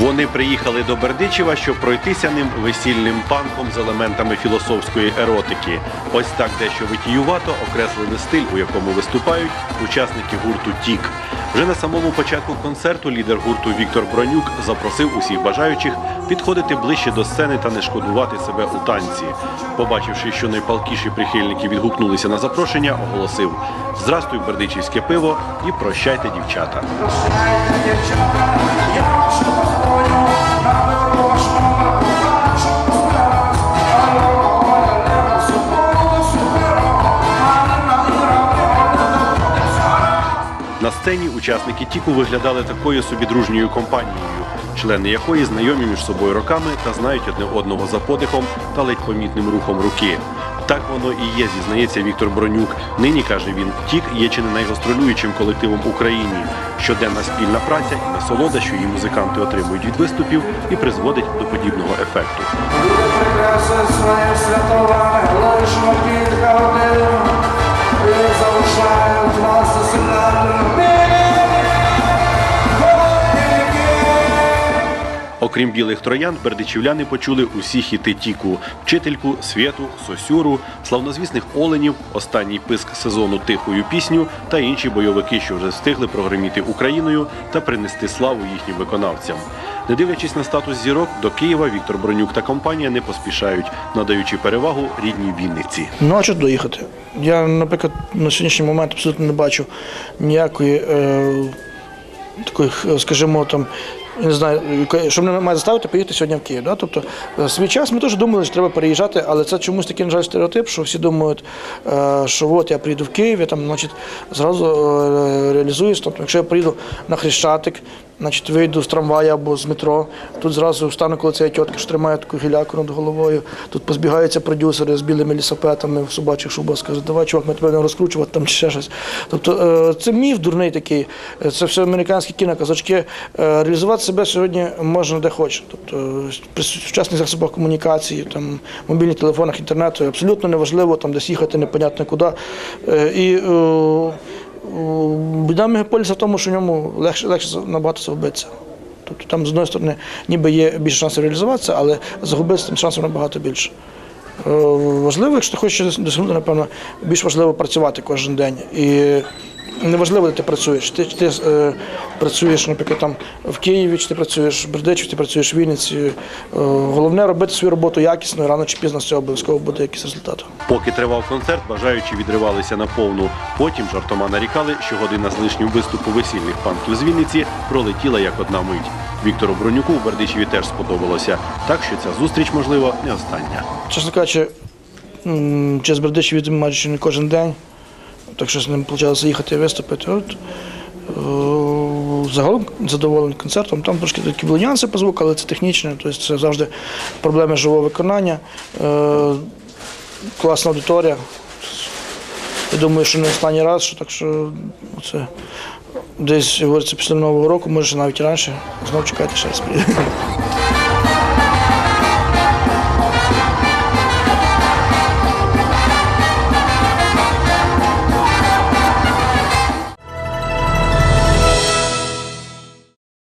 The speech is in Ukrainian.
Вони приїхали до Бердичева, щоб пройтися ним весільним панком з елементами філософської еротики. Ось так дещо витіювато окреслили стиль, у якому виступають учасники гурту Тік. Вже на самому початку концерту лідер гурту Віктор Бронюк запросив усіх бажаючих підходити ближче до сцени та не шкодувати себе у танці. Побачивши, що найпалкіші прихильники відгукнулися на запрошення, оголосив: Здрастуй, бердичівське пиво і прощайте, дівчата. На сцені учасники Тіку виглядали такою собі дружньою компанією, члени якої знайомі між собою роками та знають одне одного за подихом та ледь помітним рухом руки. Так воно і є, зізнається Віктор Бронюк. Нині каже він, Тік є чи не найгастролюючим колективом в Україні. Щоденна спільна праця і насолода, що її музиканти отримують від виступів, і призводить до подібного ефекту. Залишають нас Окрім білих троян, бердичівляни почули усі хіти Тіку, вчительку, святу, сосюру, славнозвісних оленів, останній писк сезону тихою пісню та інші бойовики, що вже встигли прогреміти Україною та принести славу їхнім виконавцям. Не дивлячись на статус зірок, до Києва Віктор Бронюк та компанія не поспішають, надаючи перевагу рідній Вінниці. Ну а що доїхати? Я, наприклад, на сьогоднішній момент абсолютно не бачу ніякої е, такої, е, скажімо, там. Не знаю, що мене має заставити поїхати сьогодні в Київ. Да? Тобто, е, свій час ми теж думали, що треба переїжджати, але це чомусь такий, на жаль, стереотип, що всі думають, е, що от я приїду в Київ, я там, значить, зразу е, реалізуюсь. Тобто, якщо я приїду на Хрещатик, значить, вийду з трамвая або з метро, тут зразу встану коло цієї тітки, що тримає таку гіляку над головою. Тут позбігаються продюсери з білими лісопетами в собачих шубах, скажуть, давай, чувак, ми тебе не розкручувати там чи ще щось. Тобто е, це міф дурний такий, е, це все американські кіноказочки. Е, Реалізувати себе сьогодні можна де хоче. Тобто при сучасних засобах комунікації, там, мобільних телефонах, інтернету абсолютно неважливо там десь їхати непонятно куди. І Біда мегаполіса в тому, що в ньому легше, легше набагато загубитися. Тобто там, з однієї сторони, ніби є більше шансів реалізуватися, але загубитися тим шансом набагато більше. Е, Важливо, якщо ти хочеш досягнути, напевно, більш важливо працювати кожен день. І неважливо, де ти працюєш. Ти, ти е, працюєш, наприклад, там в Києві, чи ти працюєш в Бердичеві, ти працюєш в Вінниці. Е, головне робити свою роботу якісно, і рано чи пізно з цього обов'язково буде якийсь результат. Поки тривав концерт, бажаючі відривалися на повну. Потім жартома нарікали, що година з лишнім виступу весільних панків з Вінниці пролетіла як одна мить. Віктору Бронюку в Бердичеві теж сподобалося, так що ця зустріч, можливо, не остання. Чесно кажучи, через Бердичів їздимо майже не кожен день, так що з ним вийшло їхати виступити. От, е, Загалом задоволений концертом. Там трошки такі були нюанси по звуку, але це технічне, тобто це завжди проблеми живого виконання. Е, Класна аудиторія. Я думаю, що не останній раз, що так що це десь говориться після Нового року, може навіть раніше. Знову чекайте ще раз.